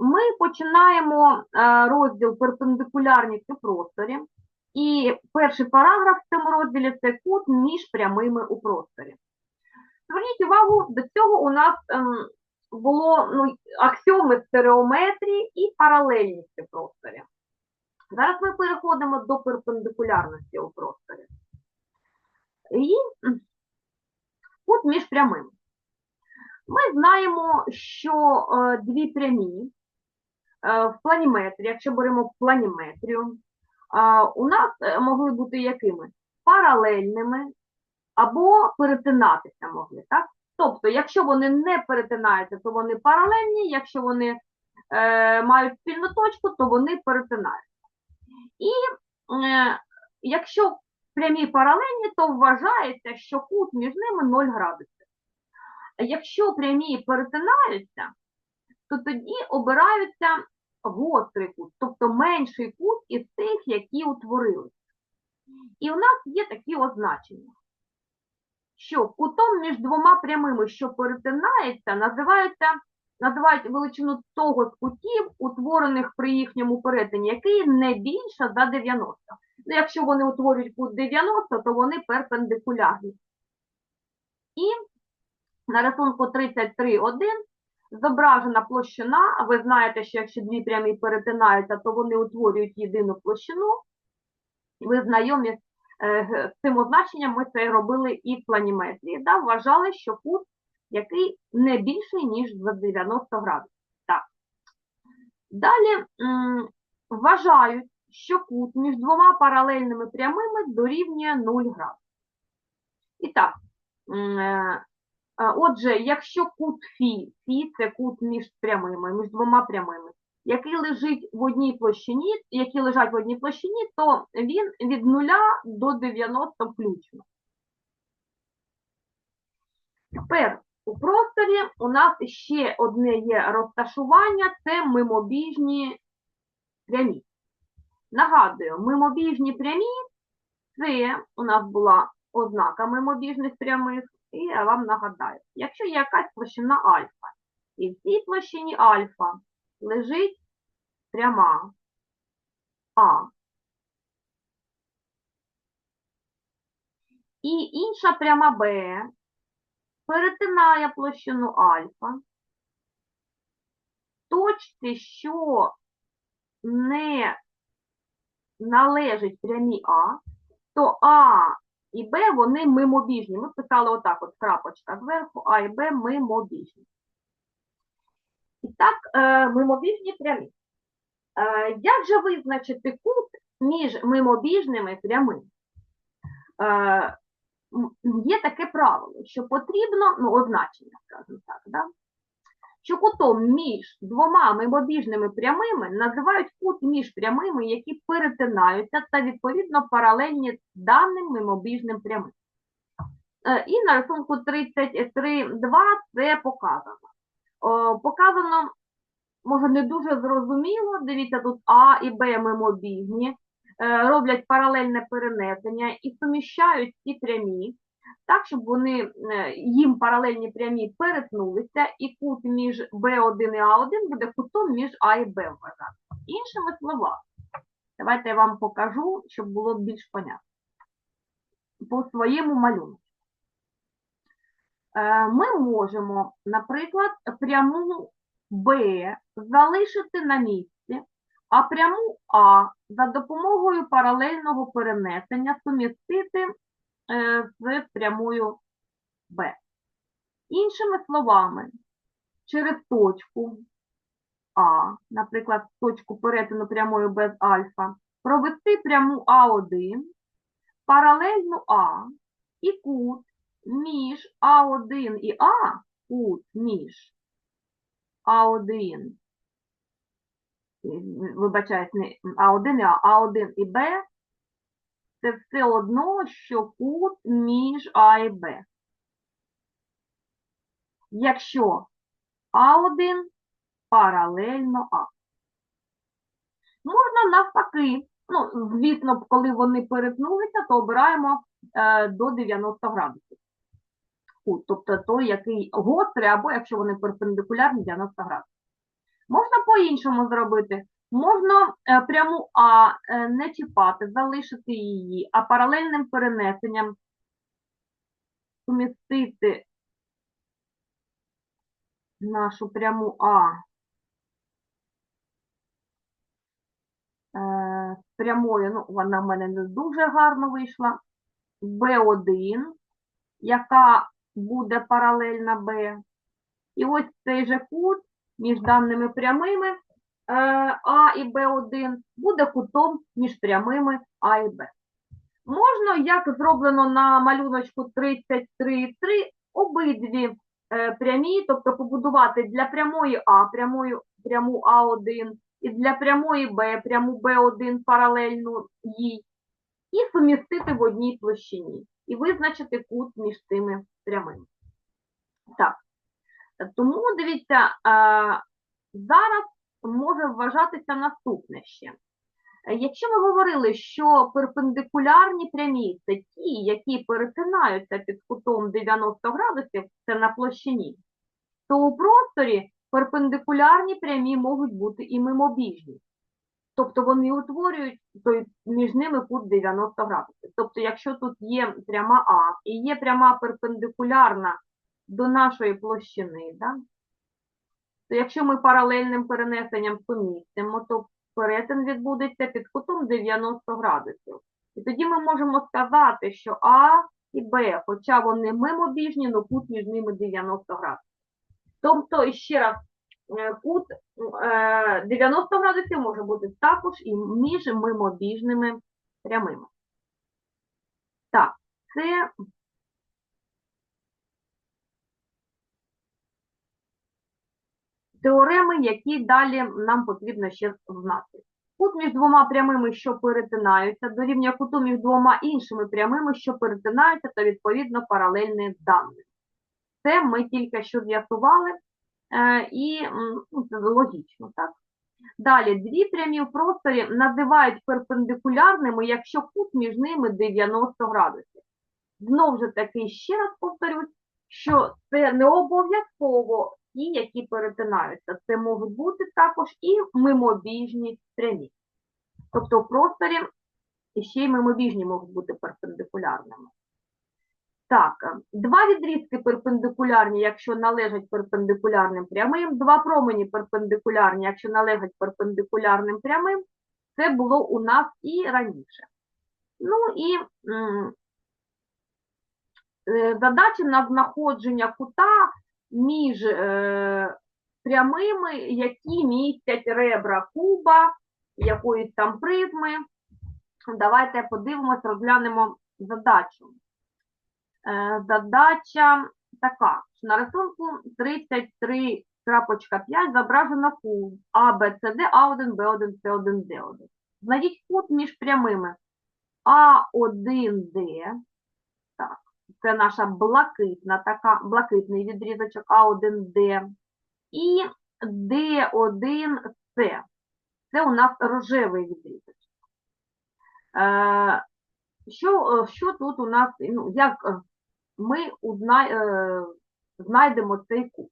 ми починаємо е, розділ перпендикулярність у просторі. І перший параграф в цьому розділі це кут між прямими у просторі. Зверніть увагу, до цього у нас було ну, аксіоми стереометрії і паралельності в просторі. Зараз ми переходимо до перпендикулярності у просторі. І кут між прямими. Ми знаємо, що е, дві прямі в планіметрі, якщо беремо планіметрію, у нас е, могли бути якими? Паралельними або перетинатися могли, так? Тобто, якщо вони не перетинаються, то вони паралельні, якщо вони е, мають спільну точку, то вони перетинаються. І е, якщо прямі паралельні, то вважається, що кут між ними 0 градусів. Якщо прямі перетинаються, то тоді обираються гострий кут, тобто менший кут із тих, які утворилися. І у нас є такі означення, що кутом між двома прямими, що перетинаються, називаються, називають величину того з кутів, утворених при їхньому перетині, який не більше за 90. Ну, якщо вони утворюють кут 90, то вони перпендикулярні. І на рисунку 33.1 Зображена площина, а ви знаєте, що якщо дві прямі перетинаються, то вони утворюють єдину площину. Ви знайомі е, з цим означенням, ми це робили і в планіметрії. Да? Вважали, що кут, який не більший, ніж 90 градусів. Так. Далі вважають, що кут між двома паралельними прямими дорівнює 0 градусів. І так, е, Отже, якщо кут Фі, Фі це кут між прямими, між двома прямими, який лежить в одній площині, які лежать в одній площині, то він від 0 до 90 включно. Тепер у просторі у нас ще одне є розташування це мимобіжні прямі. Нагадую, мимобіжні прямі це у нас була ознака мимобіжних прямих. І я вам нагадаю, якщо є якась площина альфа, і в цій площині альфа лежить пряма А, і інша пряма Б перетинає площину альфа, точці, що не належить прямій А, то А і Б, вони мимобіжні. Ми писали отак, от крапочка зверху, А і Б мимобіжні. І так, е, мимобіжні прямі. Е, як же визначити кут між мимобіжними прямими? Е, є таке правило, що потрібно, ну, означення, скажімо так, да? Що кутом між двома мимобіжними прямими називають кут між прямими, які перетинаються та відповідно паралельні даним мимобіжним прямим. Е, І на рисунку 33.2 це показано. Показано, може, не дуже зрозуміло. Дивіться, тут А і Б мимобіжні, е, роблять паралельне перенесення і суміщають ці прямі так, щоб вони е, їм паралельні прямі перетнулися, і кут між B1 і А1 буде кутом між А і Б вважати. Іншими словами, давайте я вам покажу, щоб було більш понятно. По своєму малюнку. Е, Ми можемо, наприклад, пряму Б залишити на місці, а пряму А за допомогою паралельного перенесення сумістити з прямою Б. Іншими словами, через точку А, наприклад, точку перетину прямою без альфа, провести пряму А1, паралельну А і кут між А1 і А, кут між А1, вибачаюсь, не А1 і А, А1 і Б це все одно, що кут між А і Б. Якщо А1 паралельно А. Можна навпаки, ну, звісно, коли вони перетнулися, то обираємо е, до 90 градусів. Кут, тобто той, який гострий, або якщо вони перпендикулярні, 90 градусів. Можна по-іншому зробити. Можна е, пряму А е, не чіпати, залишити її, а паралельним перенесенням сумістити нашу пряму А е, з прямою, ну, вона в мене не дуже гарно вийшла, Б1, яка буде паралельна Б. І ось цей же кут між даними прямими е, А і Б1 буде кутом між прямими А і Б. Можна, як зроблено на малюночку 33,3, обидві е, прямі, тобто побудувати для прямої А прямою, пряму А1 і для прямої Б пряму Б1 паралельну їй, і сумістити в одній площині, і визначити кут між цими прямими. Так, тому дивіться, е, зараз може вважатися наступне ще. Е, Якщо ми говорили, що перпендикулярні прямі це ті, які перетинаються під кутом 90 градусів, це на площині, то у просторі перпендикулярні прямі можуть бути і мимобіжні. Тобто вони утворюють той, між ними кут 90 градусів. Тобто, якщо тут є пряма А і є пряма перпендикулярна до нашої площини, да, то якщо ми паралельним перенесенням помістимо, то перетин відбудеться під кутом 90 градусів. І тоді ми можемо сказати, що А і Б, хоча вони мимобіжні, але кут між ними 90 градусів. Тобто, ще раз, е, кут е, 90 градусів може бути також і між мимобіжними прямими. Так, це теореми, які далі нам потрібно ще знати. Кут між двома прямими, що перетинаються, дорівнює куту між двома іншими прямими, що перетинаються, та відповідно паралельні дані. Це ми тільки що з'ясували, е, і ну, це логічно, так? Далі, дві прямі в просторі називають перпендикулярними, якщо кут між ними 90 градусів. Знову ж таки, ще раз повторюсь, що це не обов'язково ті, які перетинаються. Це можуть бути також і мимобіжні прямі. Тобто в просторі ще й мимобіжні можуть бути перпендикулярними. Так, два відрізки перпендикулярні, якщо належать перпендикулярним прямим, два промені перпендикулярні, якщо належать перпендикулярним прямим, це було у нас і раніше. Ну і е, задача на знаходження кута між е, прямими, які містять ребра куба, якоїсь там призми. Давайте подивимось, розглянемо задачу. Е, задача така, що на рисунку 33.5 зображено куб А, Б, С, Д, А1, Б1, С1, Д1. Знайдіть кут між прямими А1, Д, так, це наша блакитна така, блакитний відрізочок А1Д, і Д1, С. Це у нас рожевий відрізочок. Е, що, що тут у нас, ну, як ми узна, е, знайдемо цей кут?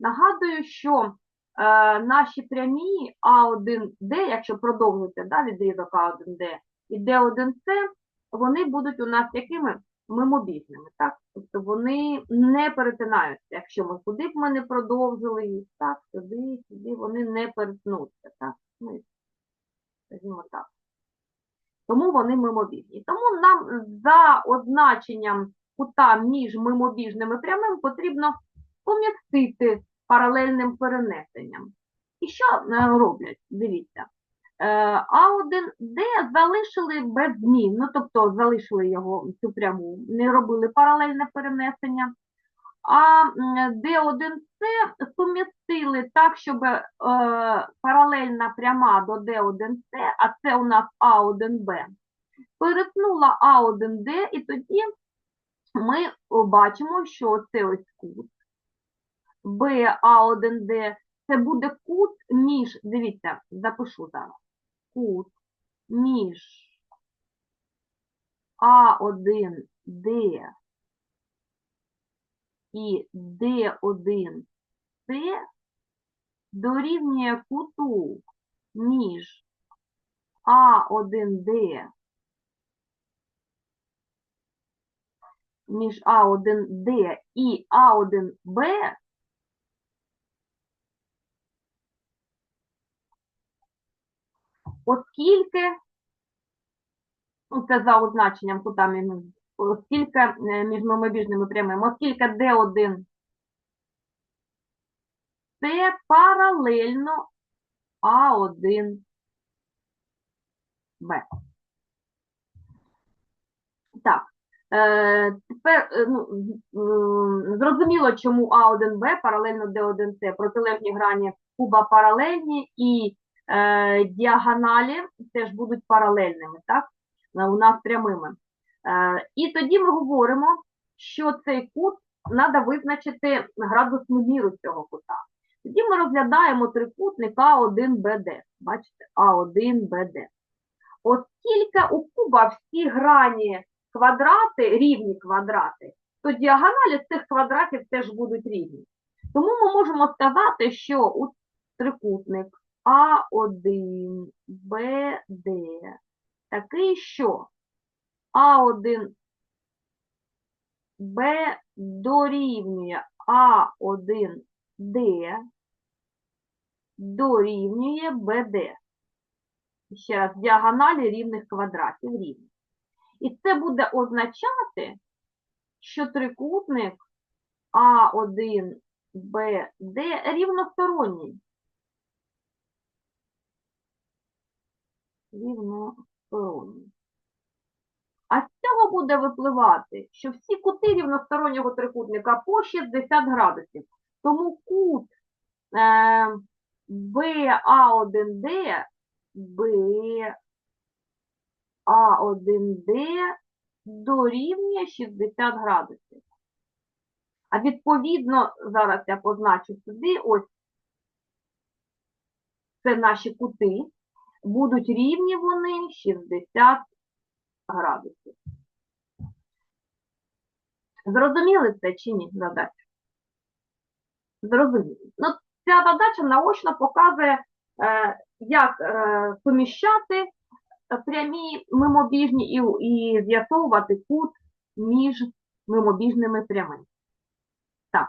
Нагадую, що е, наші прямі А1Д, якщо продовжити да, відрізок А1Д і Д1С, вони будуть у нас якими? Мимобіжними, так? Тобто вони не перетинаються. Якщо ми куди б ми не продовжили їх, так, сюди, сюди, вони не перетнуться, так? Ну, скажімо так. Тому вони мимобіжні. Тому нам за означенням кута між мимобіжними прямим потрібно помістити паралельним перенесенням. І що е, роблять? Дивіться. Е, А1Д залишили без змін, ну тобто залишили його цю пряму, не робили паралельне перенесення. А м, Д1С сумістили так, щоб е, паралельна пряма до Д1С, а це у нас А1Б, перетнула А1Д, і тоді ми бачимо, що це ось кут. БА1Д, це буде кут між, дивіться, запишу зараз, кут між А1Д і Д1С дорівнює куту між А1Д між А1Д і А1Б оскільки, ну, це за означенням кута оскільки е, між мимобіжними прямими, оскільки D1 це паралельно А1 Б. Так, е, тепер е, ну, зрозуміло, чому А1Б паралельно Д1С, протилежні грані куба паралельні і е, діагоналі теж будуть паралельними, так? Е, У нас прямими. Е, і тоді ми говоримо, що цей кут треба визначити градусну міру цього кута. Тоді ми розглядаємо трикутник А1БД. Бачите, А1БД. Оскільки у куба всі грані квадрати, рівні квадрати, то діагоналі цих квадратів теж будуть рівні. Тому ми можемо сказати, що у трикутник А1БД такий, що А1Б дорівнює А1Д дорівнює БД. Ще раз, діагоналі рівних квадратів рівні. І це буде означати, що трикутник А1, Б, Д рівносторонній. Рівносторонній. А з цього буде випливати, що всі кути рівностороннього трикутника по 60 градусів. Тому кут е, BA1D, BA1D дорівнює 60 градусів. А відповідно, зараз я позначу сюди, ось це наші кути, будуть рівні вони 60 градусів. Зрозуміли це чи ні задача? Зрозуміли. Ну, ця задача наочно показує, е, як е, суміщати е, прямі мимобіжні і, і з'ясовувати кут між мимобіжними прямими. Так.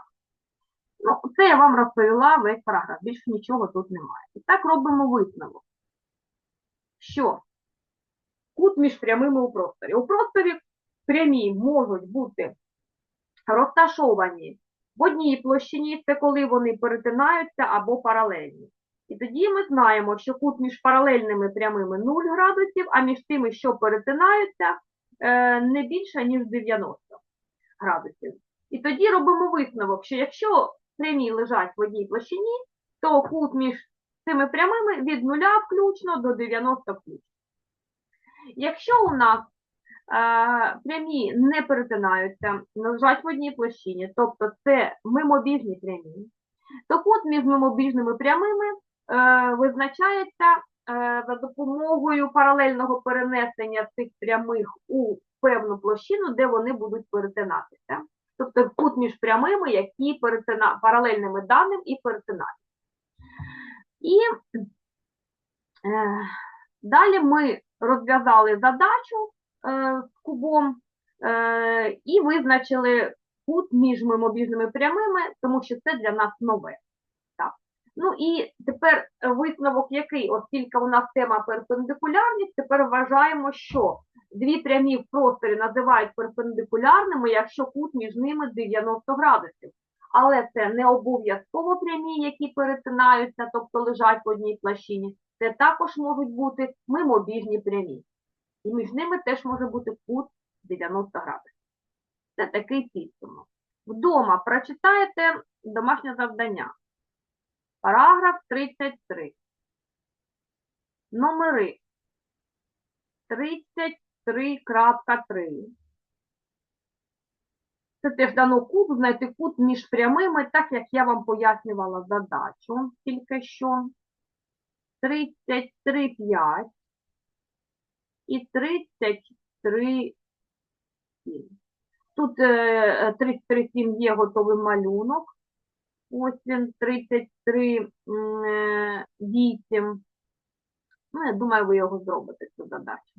Ну, це я вам розповіла весь параграф, більше нічого тут немає. І так робимо висновок, що кут між прямими у просторі. У просторі прямі можуть бути розташовані в одній площині, це коли вони перетинаються або паралельні. І тоді ми знаємо, що кут між паралельними прямими 0 градусів, а між тими, що перетинаються, е, не більше, ніж 90 градусів. І тоді робимо висновок, що якщо прямі лежать в одній площині, то кут між цими прямими від 0 включно до 90 включно. Якщо у нас е, прямі не перетинаються, лежать в одній площині, тобто це мимобіжні прямі, то кут між мимобіжними прямими е, визначається е, за допомогою паралельного перенесення цих прямих у певну площину, де вони будуть перетинатися. Тобто кут між прямими, які перетина... паралельними даним і перетинають. І е, далі ми розв'язали задачу е, з кубом е, і визначили кут між мимобіжними прямими, тому що це для нас нове. Так. Ну і тепер висновок який, оскільки у нас тема перпендикулярність, тепер вважаємо, що дві прямі в просторі називають перпендикулярними, якщо кут між ними 90 градусів. Але це не обов'язково прямі, які перетинаються, тобто лежать в одній площині. Це також можуть бути мимобіжні прямі. І між ними теж може бути кут 90 градусів. Це такий підсумок. Вдома прочитаєте домашнє завдання. Параграф 33. Номери 33.3. Це теж дано кут, знайти кут між прямими, так як я вам пояснювала задачу тільки що. 33,5 і 33,7. Тут е, 33,7 є готовий малюнок. Ось він 33, е, 8. Ну, я думаю, ви його зробите, цю задачу.